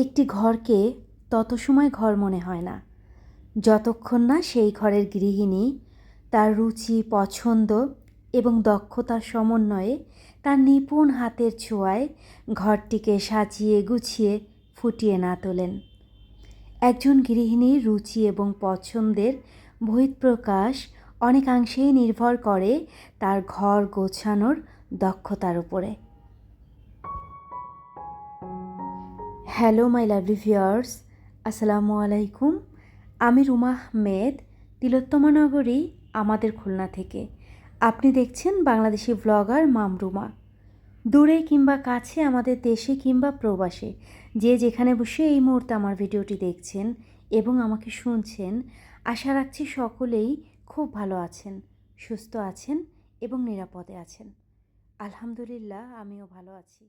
একটি ঘরকে তত সময় ঘর মনে হয় না। যতক্ষণ না সেই ঘরের গৃহিণী তার রুচি, পছন্দ এবং দক্ষতার সমন্বয়ে তার নিপুণ হাতের ছোঁয়ায় ঘরটিকে সাজিয়ে গুছিয়ে ফুটিয়ে না তোলেন। একজন গৃহিণীর রুচি এবং পছন্দের বহিঃপ্রকাশ অনেকাংশেই নির্ভর করে তার ঘর গোছানোর দক্ষতার উপরে। হ্যালো মাই লাভলি ভিউয়ার্স আসসালামু আলাইকুম আমি রুমা আহমেদ, তিলোত্তমা নগরী, আমাদের খুলনা থেকে। আপনি দেখছেন বাংলাদেশি ব্লগার মামরুমা দূরে কিংবা কাছে আমাদের দেশে কিংবা প্রবাসে যে যেখানে বসে এই মুহূর্তে আমার ভিডিওটি দেখছেন এবং আমাকে শুনছেন, আশা রাখছি সকলেই খুব ভালো আছেন, সুস্থ আছেন এবং নিরাপদে আছেন। আলহামদুলিল্লাহ, আমিও ভালো আছি।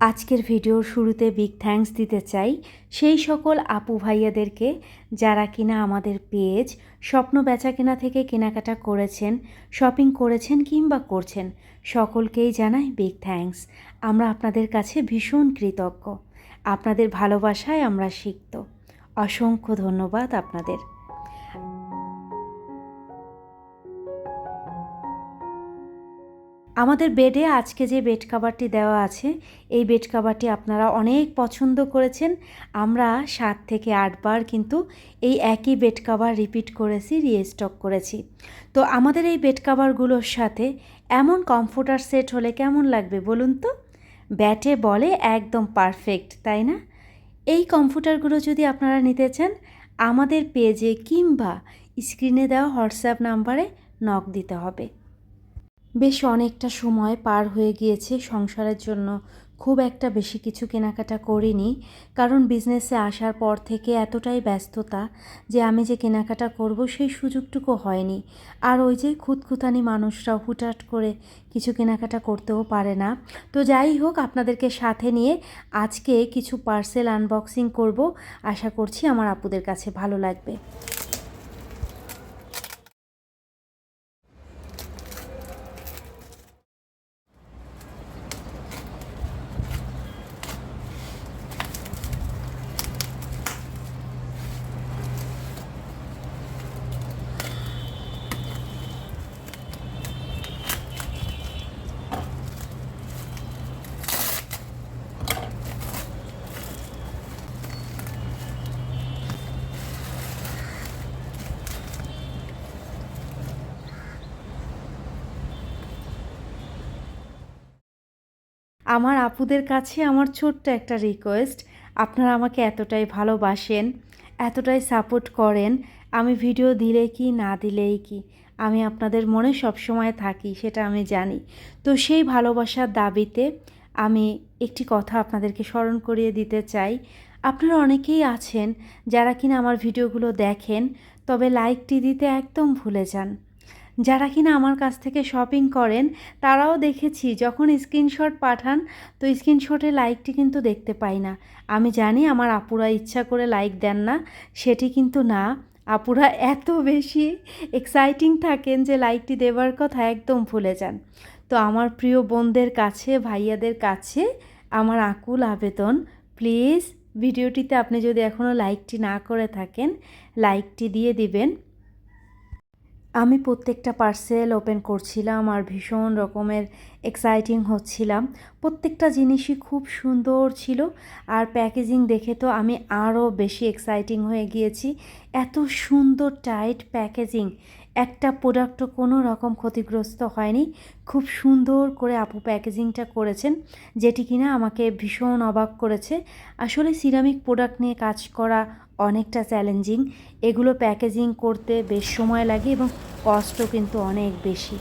আজকের ভিডিওর শুরুতে বিগ থ্যাঙ্কস দিতে চাই সেই সকল আপু ভাইয়াদেরকে যারা কিনা আমাদের পেজ স্বপ্ন বেচা কেনা থেকে কেনাকাটা করেছেন শপিং করেছেন কিংবা করছেন, সকলকেই জানাই বিগ থ্যাঙ্কস আমরা আপনাদের কাছে ভীষণ কৃতজ্ঞ। আপনাদের ভালোবাসায় আমরা শিখত অসংখ্য ধন্যবাদ আপনাদের। আমাদের বেডে আজকে যে বেড কাভারটি দেওয়া আছে, এই বেড কাভারটি আপনারা অনেক পছন্দ করেছেন। আমরা সাত থেকে আটবার কিন্তু এই একই বেড কাভার রিপিট করেছি রিস্টক করেছি। তো আমাদের এই বেড কাভারগুলোর সাথে এমন কমফোর্টার সেট হলে কেমন লাগবে বলুন তো? ব্যাটে বলে একদম পারফেক্ট তাই না? এই কম্পিউটারগুলো যদি আপনারা নিতে চান, আমাদের পেজে কিংবা স্ক্রিনে দেওয়া হোয়াটসঅ্যাপ নাম্বারে নক দিতে হবে। বেশ অনেকটা সময় পার হয়ে গিয়েছে সংসারের জন্য। খুব একটা বেশি কিছু কেনাকাটা করিনি, কারণ বিজনেসে আসার পর থেকে এতটাই ব্যস্ততা যে আমি যে কেনাকাটা করব সেই সুযোগটুকু হয়নি। আর ওই যে খুঁতখুতানি মানুষরা হুটহাট করে কিছু কেনাকাটা করতেও পারে না। তো যাই হোক, আপনাদেরকে সাথে নিয়ে আজকে কিছু পার্সেল আনবক্সিং করব। আশা করছি আমার আপুদের কাছে ভালো লাগবে। আমার আপুদের কাছে আমার ছোট্ট একটা রিকোয়েস্ট আপনারা আমাকে এতটাই ভালোবাসেন, এতটাই সাপোর্ট করেন, আমি ভিডিও দিলে কি, না দিলেই কি, আমি আপনাদের মনে সবসময় থাকি, সেটা আমি জানি। তো সেই ভালোবাসার দাবিতে আমি একটি কথা আপনাদেরকে স্মরণ করিয়ে দিতে চাই। আপনারা অনেকেই আছেন যারা কিনা আমার ভিডিওগুলো দেখেন, তবে লাইকটি দিতে একদম ভুলে যান। যারা কিনা আমার কাছ থেকে শপিং করেন, তারাও দেখেছি যখন স্ক্রিনশট পাঠান, তো স্ক্রিনশটে লাইকটি কিন্তু দেখতে পাই না। আমি জানি আমার আপুরা ইচ্ছা করে লাইক দেন না, সেটি কিন্তু না। আপুরা এত বেশি এক্সাইটিং থাকেন যে লাইকটি দেওয়ার কথা একদম ভুলে যান। তো আমার প্রিয় বোনদের কাছে, ভাইয়াদের কাছে আমার আকুল আবেদন প্লিজ ভিডিওটিতে আপনি যদি এখনও লাইকটি না করে থাকেন লাইকটি দিয়ে দিবেন। আমি প্রত্যেকটা পার্সেল ওপেন করছিলাম আর ভীষণ রকমের এক্সাইটিং হচ্ছিলাম। প্রত্যেকটা জিনিসই খুব সুন্দর ছিল আর প্যাকেজিং দেখে তো আমি আরও বেশি এক্সাইটিং হয়ে গিয়েছি। এত সুন্দর টাইট প্যাকেজিং একটা প্রোডাক্টও কোনো রকম ক্ষতিগ্রস্ত হয়নি। খুব সুন্দর করে আপু প্যাকেজিংটা করেছেন, যেটি কিনা আমাকে ভীষণ অবাক করেছে। আসলে সিরামিক প্রোডাক্ট নিয়ে কাজ করা অনেকটা চ্যালেঞ্জিং এগুলো প্যাকেজিং করতে বেশ সময় লাগে এবং কস্টও কিন্তু অনেক বেশি।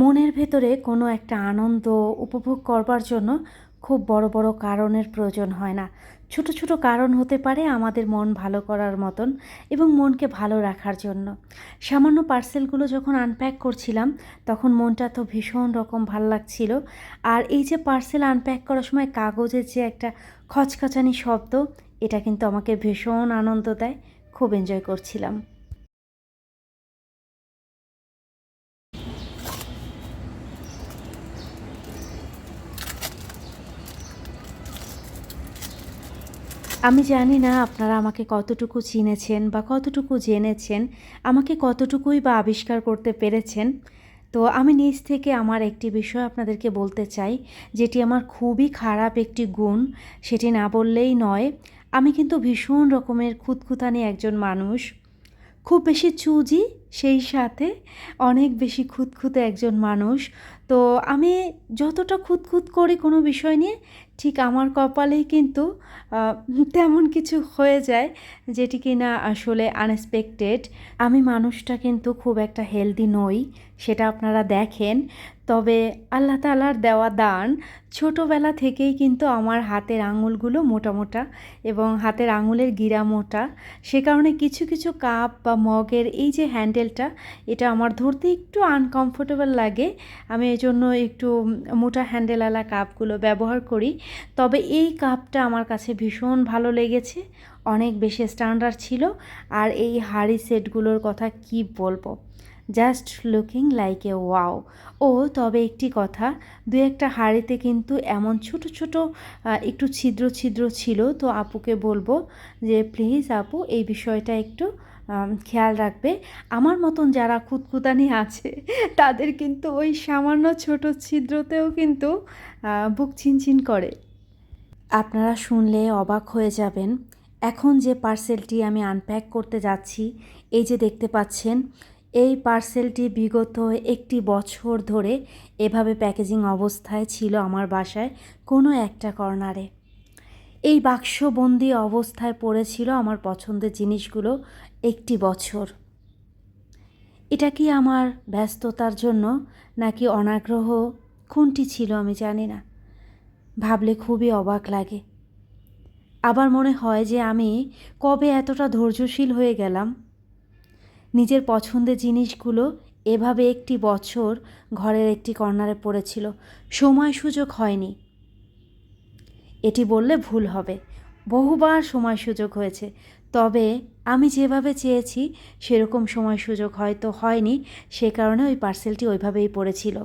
মনের ভেতরে কোনো একটা আনন্দ উপভোগ করবার জন্য খুব বড় বড় কারণের প্রয়োজন হয় না। ছোট ছোট কারণ হতে পারে আমাদের মন ভালো করার মতন এবং মনকে ভালো রাখার জন্য। সামান্য পার্সেলগুলো যখন আনপ্যাক করছিলাম, তখন মনটা তো ভীষণ রকম ভালো লাগছিল। আর এই যে পার্সেল আনপ্যাক করার সময় কাগজের যে একটা খচখচানি শব্দ, এটা কিন্তু আমাকে ভীষণ আনন্দ দেয়। খুব এনজয় করছিলাম। আমি জানি না আপনারা আমাকে কতটুকু চিনেছেন বা কতটুকু জেনেছেন, আমাকে কতটুকুই বা আবিষ্কার করতে পেরেছেন। তো আমি নিজ থেকে আমার একটি বিষয় আপনাদেরকে বলতে চাই, যেটি আমার খুবই খারাপ একটি গুণ, সেটি না বললেই নয়, আমি কিন্তু ভীষণ রকমের খুঁতখুতানি একজন মানুষ। খুব বেশি চুজি, সেই সাথে অনেক বেশি খুঁতখুঁতে একজন মানুষ। তো আমি যতটা খুঁতখুত করি কোনো বিষয় নিয়ে ঠিক আমার কপালেই কিন্তু তেমন কিছু হয়ে যায় যেটি কিনা আসলে আনএক্সপেক্টেড আমি মানুষটা কিন্তু খুব একটা হেলদি নই, সেটা আপনারা দেখেন। তবে আল্লাহ তালার দেওয়া দান ছোটোবেলা থেকেই কিন্তু আমার হাতের আঙুলগুলো মোটা মোটা এবং হাতের আঙুলের গিরা মোটা। সে কারণে কিছু কিছু কাপ বা মগের এই যে হ্যান্ডেলটা এটা আমার ধরতে একটু আনকমফোর্টেবল লাগে। আমি এই জন্য একটু মোটা হ্যান্ডেলওয়ালা কাপগুলো ব্যবহার করি। তবে এই কাপটা আমার কাছে ভীষণ ভালো লেগেছে। অনেক বেশি স্ট্যান্ডার্ড ছিল। আর এই হাড়ি সেটগুলোর কথা কি বলব? Just looking like a wow ও, তবে একটি কথা দু একটা হাঁড়িতে কিন্তু এমন ছোট ছোট একটু ছিদ্র ছিদ্র ছিল। তো আপুকে বলব যে, প্লিজ আপু, এই বিষয়টা একটু খেয়াল রাখবে। আমার মতন যারা খুঁতখুতানি আছে, তাদের কিন্তু ওই সামান্য ছোট ছিদ্রতেও কিন্তু বুক চিনচিন করে। আপনারা শুনলে অবাক হয়ে যাবেন, এখন যে পার্সেলটি আমি আনপ্যাক করতে যাচ্ছি, এই যে দেখতে পাচ্ছেন, এই পার্সেলটি বিগত একটি বছর ধরে এভাবে প্যাকেজিং অবস্থায় ছিল আমার বাসায় কোনো একটা কর্নারে। এই বাক্সবন্দি অবস্থায় পড়েছিল আমার পছন্দের জিনিসগুলো একটি বছর। এটা কি আমার ব্যস্ততার জন্য, নাকি অনাগ্রহ কোনটি ছিল আমি জানি না। ভাবলে খুবই অবাক লাগে। আবার মনে হয় যে আমি কবে এতটা ধৈর্যশীল হয়ে গেলাম। নিজের পছন্দের জিনিসগুলো এভাবে একটি বছর ঘরের একটি কর্নারে পড়েছিল। সময় সুযোগ হয়নি। এটি বললে ভুল হবে। বহুবার সময় সুযোগ হয়েছে। তবে আমি যেভাবে চেয়েছি, সেরকম সময় সুযোগ হয়তো হয়নি। সে কারণে ওই পার্সেলটি ওইভাবেই পড়েছিল।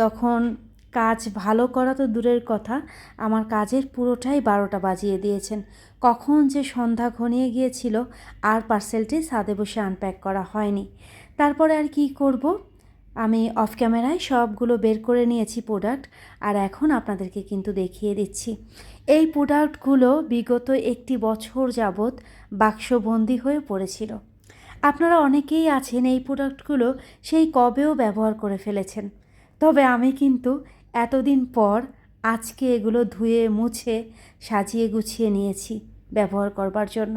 তখন কাজ ভালো করা তো দূরের কথা, আমার কাজের পুরোটাই বারোটা বাজিয়ে দিয়েছেন। কখন যে সন্ধ্যা ঘনিয়ে গিয়েছিল, আর পার্সেলটি ছাদে বসে আনপ্যাক করা হয়নি। তারপরে আর কি করব? আমি অফ ক্যামেরায় সবগুলো বের করে নিয়েছি প্রোডাক্ট আর এখন আপনাদেরকে কিন্তু দেখিয়ে দিচ্ছি। এই প্রোডাক্টগুলো বিগত একটি বছর যাবৎ বাক্সবন্দি হয়ে পড়েছিল। আপনারা অনেকেই আছেন এই প্রোডাক্টগুলো সেই কবেও ব্যবহার করে ফেলেছেন। তবে আমি কিন্তু এতদিন পর আজকে এগুলো ধুয়ে, মুছে, সাজিয়ে, গুছিয়ে নিয়েছি ব্যবহার করবার জন্য।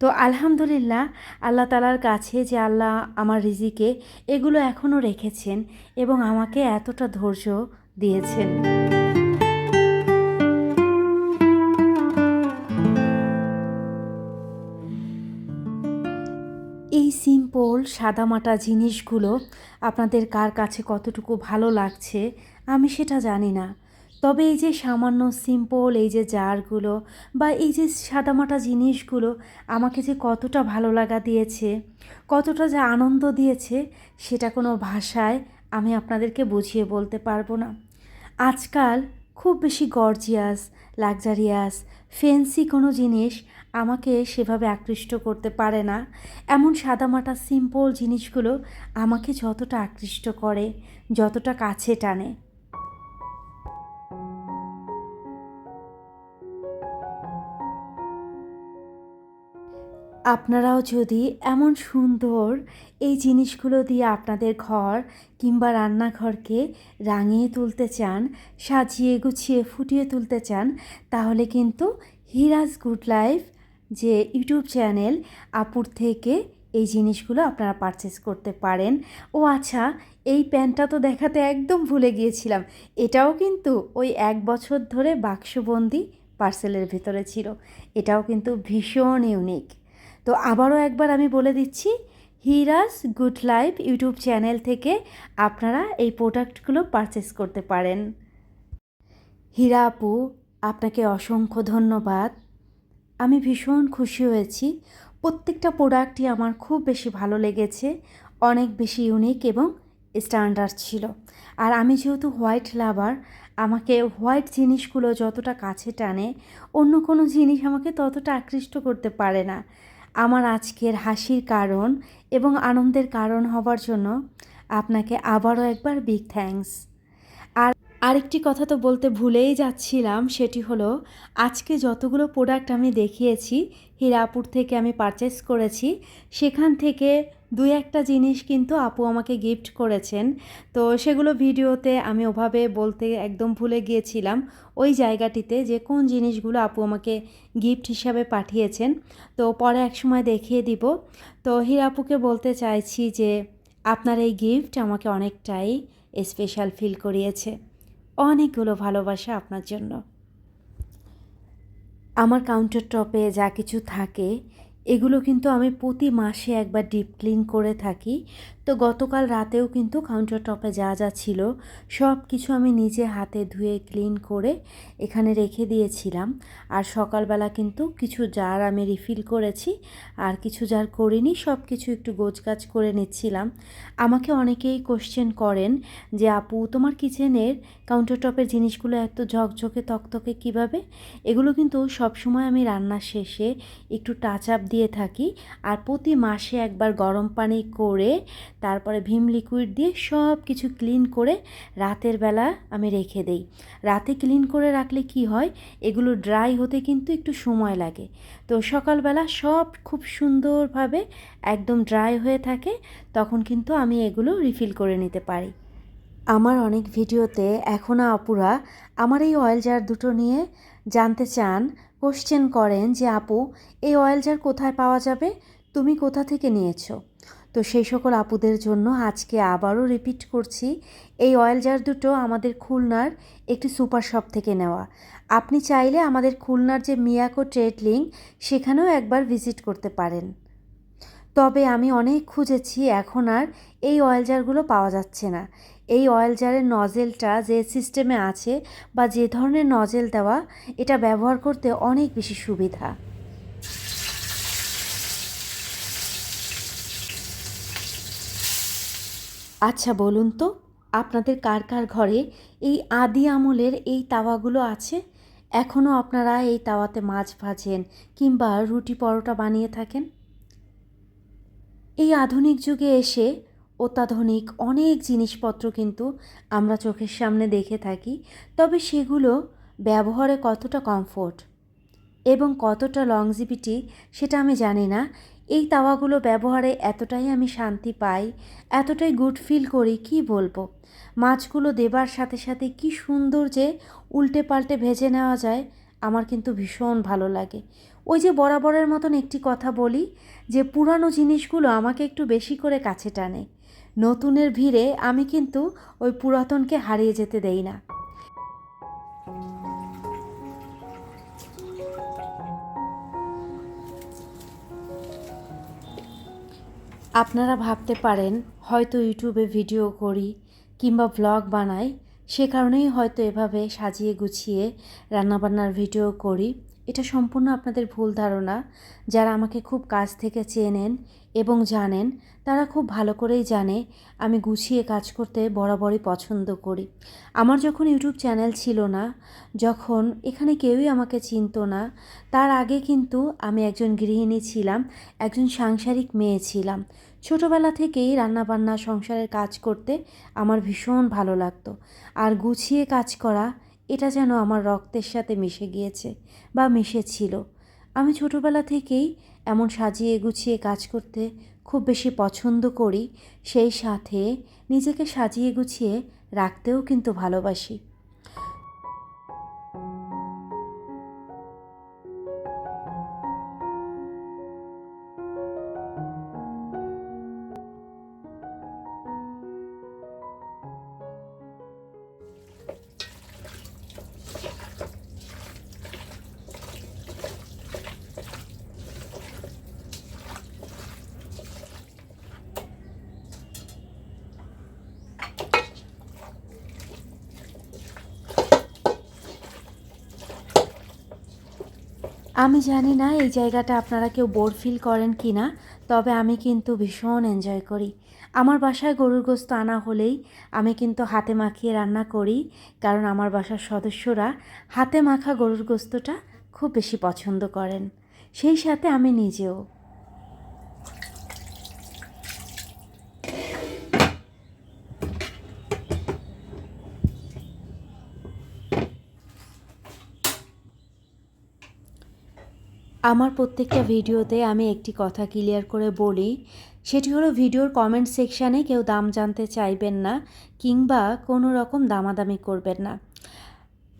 তো আলহামদুলিল্লাহ, আল্লাহ তালার কাছে যে আল্লাহ আমার রিজিকে এগুলো এখনও রেখেছেন এবং আমাকে এতটা ধৈর্য দিয়েছেন। সাদামাটা জিনিসগুলো আপনাদের কার কাছে কতটুকু ভালো লাগছে, আমি সেটা জানি না। তবে এই যে সামান্য সিম্পল এই যে জারগুলো বা এই যে সাদামাটা জিনিসগুলো আমাকে যে কতটা ভালো লাগা দিয়েছে, কতটা যে আনন্দ দিয়েছে, সেটা কোনো ভাষায় আমি আপনাদেরকে বুঝিয়ে বলতে পারব না। আজকাল খুব বেশি গর্জিয়াস লাক্সারিয়াস ফেন্সি কোনো জিনিস আমাকে সেভাবে আকৃষ্ট করতে পারে না। এমন সাদামাটা সিম্পল জিনিসগুলো আমাকে যতটা আকৃষ্ট করে, যতটা কাছে টানে। আপনারাও যদি এমন সুন্দর এই জিনিসগুলো দিয়ে আপনাদের ঘর কিংবা রান্নাঘরকে রাঙিয়ে তুলতে চান, সাজিয়ে গুছিয়ে ফুটিয়ে তুলতে চান, তাহলে কিন্তু হিরাজ গুড লাইফ যে ইউটিউব চ্যানেল আপুর থেকে এই জিনিসগুলো আপনারা পারচেস করতে পারেন। ও আচ্ছা এই প্যান্টটা তো দেখাতে একদম ভুলে গিয়েছিলাম। এটাও কিন্তু ওই এক বছর ধরে বাক্সবন্দি পার্সেলের ভেতরে ছিল। এটাও কিন্তু ভীষণ ইউনিক তো আবারও একবার আমি বলে দিচ্ছি, Hira's good life YouTube channel থেকে আপনারা এই প্রোডাক্টগুলো পারচেস করতে পারেন। হীরা আপু, আপনাকে অসংখ্য ধন্যবাদ। আমি ভীষণ খুশি হয়েছি। প্রত্যেকটা প্রোডাক্টই আমার খুব বেশি ভালো লেগেছে, অনেক বেশি ইউনিক এবং স্ট্যান্ডার্ড ছিল। আর আমি যেহেতু হোয়াইট লাভার আমাকে হোয়াইট জিনিসগুলো যতটা কাছে টানে, অন্য কোনো জিনিস আমাকে ততটা আকৃষ্ট করতে পারে না। আমার আজকের হাসির কারণ এবং আনন্দের কারণ হবার জন্য আপনাকে আবারও একবার বিগ থ্যাঙ্কস আর আরেকটি কথা তো বলতে ভুলেই যাচ্ছিলাম, সেটি হলো, আজকে যতগুলো প্রোডাক্ট আমি দেখিয়েছি, হীরাপুর থেকে আমি পারচেস করেছি, সেখান থেকে দুই একটা জিনিস কিন্তু আপু আমাকে গিফট করেছেন। তো সেগুলো ভিডিওতে আমি ওভাবে বলতে একদম ভুলে গিয়েছিলাম, ওই জায়গাটিতে যে কোন জিনিসগুলো আপু আমাকে গিফট হিসাবে পাঠিয়েছেন। তো পরে এক সময় দেখিয়ে দিব। তো হীরাপুকে বলতে চাইছি যে, আপনার এই গিফট আমাকে অনেকটাই স্পেশাল ফিল করিয়েছে। অনেকগুলো ভালোবাসা আপনার জন্য। আমার কাউন্টার টপে যা কিছু থাকে, এগুলো কিন্তু আমি প্রতি মাসে একবার ডিপ ক্লিন করে থাকি। তো গতকাল রাতেও কিন্তু কাউন্টার টপে যা যা ছিল, সব কিছু আমি নিজে হাতে ধুয়ে ক্লিন করে এখানে রেখে দিয়েছিলাম। আর সকালবেলা কিন্তু কিছু জার আমি রিফিল করেছি, আর কিছু জার করিনি, সব কিছু একটু গোছগাছ করে নিচ্ছিলাম। আমাকে অনেকেই কোশ্চেন করেন যে, আপু, তোমার কিচেনের কাউন্টার টপের জিনিসগুলো এত ঝকঝকে তকতকে কীভাবে? এগুলো কিন্তু সবসময় আমি রান্নার শেষে একটু টাচ আপ দিয়ে থাকি। আর প্রতি মাসে একবার গরম পানি করে তারপরে ভীম লিকুইড দিয়ে সব কিছু ক্লিন করে রাতের বেলা আমি রেখে দেই। রাতে ক্লিন করে রাখলে কি হয়? এগুলো ড্রাই হতে কিন্তু একটু সময় লাগে। তো সকালবেলা সব খুব সুন্দরভাবে একদম ড্রাই হয়ে থাকে, তখন কিন্তু আমি এগুলো রিফিল করে নিতে পারি। আমার অনেক ভিডিওতে এখনও আপুরা আমার এই অয়েল জার দুটো নিয়ে জানতে চান কোশ্চেন করেন যে, আপু, এই অয়েল জার কোথায় পাওয়া যাবে? তুমি কোথা থেকে নিয়েছো? তো সেই সকল আপুদের জন্য আজকে আবারও রিপিট করছি, এই অয়েল জার দুটো আমাদের খুলনার একটি সুপার শপ থেকে নেওয়া। আপনি চাইলে আমাদের খুলনার যে মিয়াকো ট্রেড লিঙ্ক সেখানেও একবার ভিজিট করতে পারেন। তবে আমি অনেক খুঁজেছি, এখন আর এই অয়েল জারগুলো পাওয়া যাচ্ছে না। এই অয়েল জারের নজেলটা যে সিস্টেমে আছে বা যে ধরনের নজেল দেওয়া, এটা ব্যবহার করতে অনেক বেশি সুবিধা। আচ্ছা বলুন তো, আপনাদের কার কার ঘরে এই আদি আমলের এই তাওয়াগুলো আছে? এখনও আপনারা এই তাওয়াতে মাছ ভাজেন কিংবা রুটি পরোটা বানিয়ে থাকেন? এই আধুনিক যুগে এসে অত্যাধুনিক অনেক জিনিসপত্র কিন্তু আমরা চোখের সামনে দেখে থাকি, তবে সেগুলো ব্যবহারে কতটা কমফোর্ট? এবং কতটা লংজিভিটি সেটা আমি জানি না। এই তাওয়াগুলো ব্যবহারে এতটাই আমি শান্তি পাই, এতটাই গুড ফিল করি, কি বলব? মাছগুলো দেবার সাথে সাথে কি সুন্দর যে উল্টে পাল্টে ভেজে নেওয়া যায়, আমার কিন্তু ভীষণ ভালো লাগে। ওই যে বরাবরের মতন একটি কথা বলি যে, পুরানো জিনিসগুলো আমাকে একটু বেশি করে কাছে টানে। নতুনের ভিড়ে আমি কিন্তু ওই পুরাতনকে হারিয়ে যেতে দেই না। আপনারা ভাবতে পারেন, হয়তো ইউটিউবে ভিডিও করি কিংবা ব্লগ বানাই, সে কারণেই হয়তো এভাবে সাজিয়ে গুছিয়ে রান্নাবান্নার ভিডিও করি। এটা সম্পূর্ণ আপনাদের ভুল ধারণা। যারা আমাকে খুব কাছ থেকে চেনেন এবং জানেন, তারা খুব ভালো করেই জানে আমি গুছিয়ে কাজ করতে বরাবরই পছন্দ করি। আমার যখন ইউটিউব চ্যানেল ছিল না, যখন এখানে কেউই আমাকে চিনতো না, তার আগে কিন্তু আমি একজন গৃহিণী ছিলাম, একজন সাংসারিক মেয়ে ছিলাম। ছোটোবেলা থেকেই রান্নাবান্না, সংসারের কাজ করতে আমার ভীষণ ভালো লাগতো। আর গুছিয়ে কাজ করা এটা যেন আমার রক্তের সাথে মিশে গিয়েছে বা মিশেছিল। আমি ছোটোবেলা থেকেই এমন সাজিয়ে গুছিয়ে কাজ করতে খুব বেশি পছন্দ করি, সেই সাথে নিজেকে সাজিয়ে গুছিয়ে রাখতেও কিন্তু ভালোবাসি। আমি জানি না এই জায়গাটা আপনারা কেউ বোর ফিল করেন কি না, তবে আমি কিন্তু ভীষণ এনজয় করি। আমার বাসায় গরুর গোস্ত আনা হলেই আমি কিন্তু হাতে মাখিয়ে রান্না করি, কারণ আমার বাসার সদস্যরা হাতে মাখা গরুর গোস্তটা খুব বেশি পছন্দ করেন। সেই সাথে আমি নিজেও। আমার প্রত্যেকটা ভিডিওতে আমি একটি কথা ক্লিয়ার করে বলি। সেটি হলো ভিডিওর কমেন্ট সেকশানে কেউ দাম জানতে চাইবেন না কিংবা কোনো রকম দামাদামি করবেন না।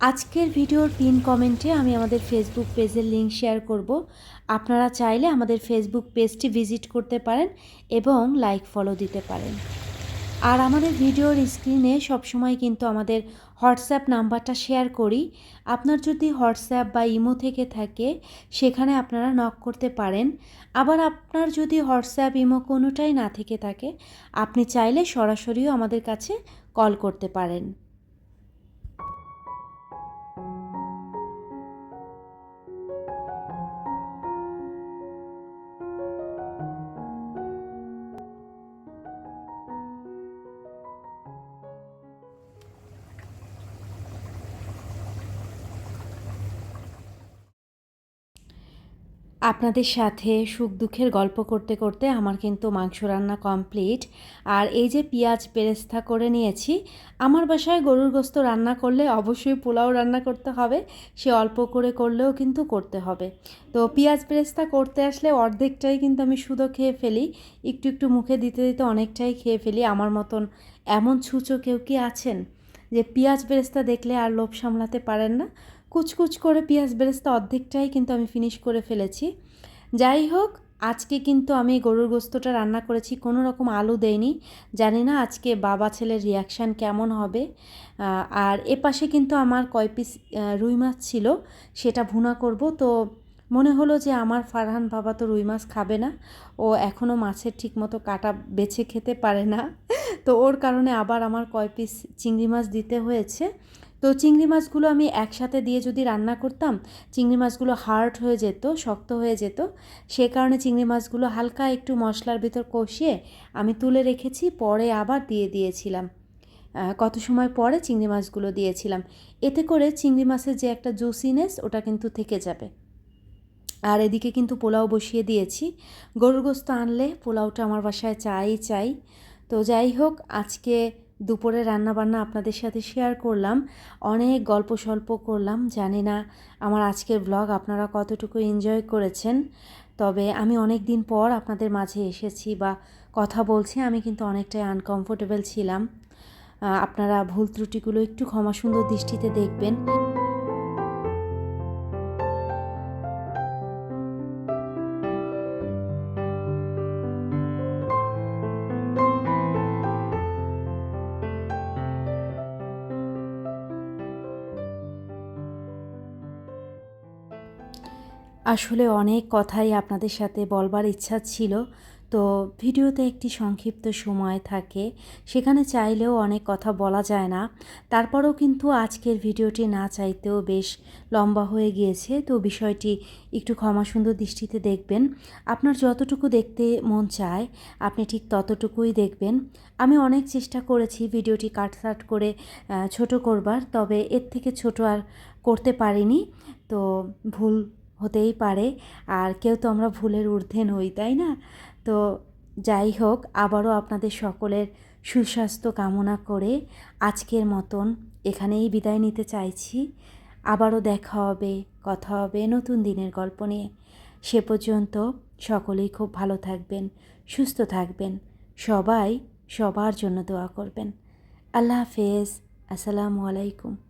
আজকের ভিডিওর পিন কমেন্টে আমি আমাদের ফেসবুক পেজের লিঙ্ক শেয়ার করব। আপনারা চাইলে আমাদের ফেসবুক পেজটি ভিজিট করতে পারেন এবং লাইক ফলো দিতে পারেন। আর আমাদের ভিডিওর স্ক্রিনে সবসময় কিন্তু আমাদের হোয়াটসঅ্যাপ নাম্বারটা শেয়ার করি। আপনার যদি হোয়াটসঅ্যাপ বা ইমো থেকে থাকে, সেখানে আপনারা নক করতে পারেন। আবার আপনার যদি হোয়াটসঅ্যাপ, ইমো কোনোটাই না থেকে থাকে, আপনি চাইলে সরাসরিও আমাদের কাছে কল করতে পারেন। আপনাদের সাথে সুখ দুঃখের গল্প করতে করতে আমার কিন্তু মাংস রান্না কমপ্লিট। আর এই যে পেঁয়াজ পেরেস্তা করে নিয়েছি, আমার বাসায় গরুর গোস্ত রান্না করলে অবশ্যই পোলাও রান্না করতে হবে, সে অল্প করে করলেও কিন্তু করতে হবে। তো পেঁয়াজ পেরেস্তা করতে আসলে অর্ধেকটাই কিন্তু আমি শুধু খেয়ে ফেলি, একটু একটু মুখে দিতে দিতে অনেকটাই খেয়ে ফেলি। আমার মতন এমন ছুঁচো কেউ কি আছেন যে পেঁয়াজ বেরেস্তা দেখলে আর লোভ সামলাতে পারেন না? কুচকুচ করে পেঁয়াজ বেরেস্তা অর্ধেকটাই কিন্তু আমি ফিনিশ করে ফেলেছি। যাই হোক, আজকে কিন্তু আমি গরুর গোস্তটা রান্না করেছি, কোনো রকম আলু দেয়নি জানি না আজকে বাবা ছেলের রিয়াকশান কেমন হবে। আর এপাশে কিন্তু আমার কয় পিস রুই মাছ ছিল, সেটা ভুনা করব। তো মনে হলো যে আমার ফারহান বাবা তো রুই মাছ খাবে না, ও এখনও মাছের ঠিক মতো কাটা বেছে খেতে পারে না। তো ওর কারণে আবার আমার কয় পিস চিংড়ি মাছ দিতে হয়েছে। তো চিংড়ি মাছগুলো আমি একসাথে দিয়ে যদি রান্না করতাম, চিংড়ি মাছগুলো হার্ড হয়ে যেত, শক্ত হয়ে যেত। সে কারণে চিংড়ি মাছগুলো হালকা একটু মশলার ভিতর কষিয়ে আমি তুলে রেখেছি, পরে আবার দিয়ে দিয়েছিলাম। কত সময় পরে চিংড়ি মাছগুলো দিয়েছিলাম। এতে করে চিংড়ি মাছের যে একটা জুসিনেস, ওটা কিন্তু থেকে যাবে। আর এদিকে কিন্তু পোলাও বসিয়ে দিয়েছি। গরুর গোস্ত আনলে পোলাওটা আমার বাসায় চাই চাই। তো যাই হোক, আজকে দুপুরে রান্নাবান্না আপনাদের সাথে শেয়ার করলাম, অনেক গল্প সল্প করলাম, জানি না আমার আজকের ব্লগ আপনারা কতটুকু এনজয় করেছেন, তবে আমি অনেক দিন পর আপনাদের মাঝে এসেছি বা কথা বলছি, আমি কিন্তু অনেকটাই আনকমফোর্টেবল ছিলাম। আপনারা ভুল ত্রুটিগুলো একটু ক্ষমাসুন্দর দৃষ্টিতে দেখবেন। আসলে অনেক কথাই আপনাদের সাথে বলবার ইচ্ছা ছিল। তো ভিডিওতে একটি সংক্ষিপ্ত সময় থাকে, সেখানে চাইলেও অনেক কথা বলা যায় না। তারপরেও কিন্তু আজকের ভিডিওটি না চাইতেও বেশ লম্বা হয়ে গিয়েছে। তো বিষয়টি একটু ক্ষমা সুন্দর দৃষ্টিতে দেখবেন। আপনার যতটুকু দেখতে মন চায়, আপনি ঠিক ততটুকুই দেখবেন। আমি অনেক চেষ্টা করেছি ভিডিওটি কাটসাট করে ছোট করবার, তবে এর থেকে ছোট আর করতে পারিনি। তো ভুল হতেই পারে। আর কেউ তো আমরা ভুলের ঊর্ধ্বে নই, তাই না? তো যাই হোক, আবারও আপনাদের সকলের সুস্বাস্থ্য কামনা করে আজকের মতন এখানেই বিদায় নিতে চাইছি। আবারও দেখা হবে, কথা হবে নতুন দিনের গল্প নিয়ে। সে পর্যন্ত সকলেই খুব ভালো থাকবেন, সুস্থ থাকবেন। সবাই সবার জন্য দোয়া করবেন। আল্লাহ হাফেজ। আসসালামু আলাইকুম।